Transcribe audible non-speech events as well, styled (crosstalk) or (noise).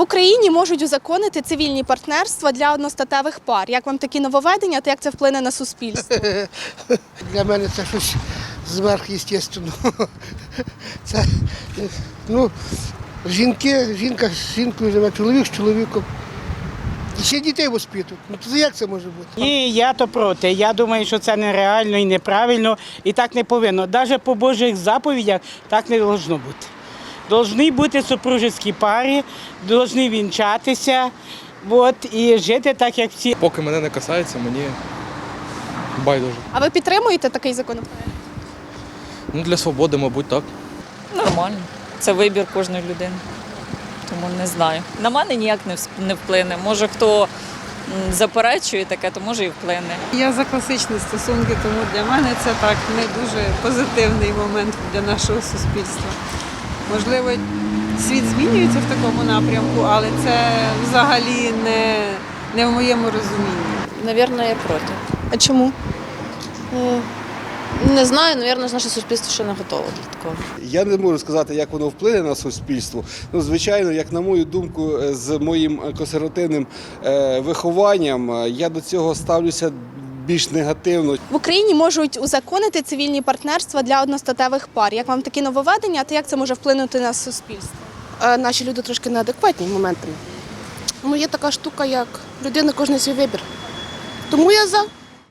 В Україні можуть узаконити цивільні партнерства для одностатевих пар. Як вам такі нововведення та як це вплине на суспільство? (laughs) Для мене це щось зверхъестественного. (laughs) Це ну, жінки, жінка з жінкою живе, чоловік з чоловіком. І ще дітей воспитують. Ну то як це може бути? Ні, я то проти. Я думаю, що це нереально і неправильно, і так не повинно. Навіть по Божих заповідях так не повинно бути. Должні бути супружеські пари, повинні вінчатися от, і жити так, як всі. Поки мене не касається, мені байдуже. А ви підтримуєте такий законопроект? Ну, для свободи, мабуть, так. Нормально. Це вибір кожної людини. Тому не знаю. На мене ніяк не вплине. Може, хто заперечує таке, то може і вплине. Я за класичні стосунки, тому для мене це так не дуже позитивний момент для нашого суспільства. Можливо, світ змінюється в такому напрямку, але це взагалі не, не в моєму розумінні. Навірно, я проти. А чому? Е, Не знаю, навірно, наше суспільство ще не готове для такого. Я не можу сказати, як воно вплине на суспільство. Ну, звичайно, як на мою думку, з моїм консервативним е, вихованням, е, я до цього ставлюся більш негативно. В Україні можуть узаконити цивільні партнерства для одностатевих пар. Як вам такі нововведення та як це може вплинути на суспільство? Наші люди трошки неадекватні моментами. Ну, є така штука, як людина кожен свій вибір. Тому я за.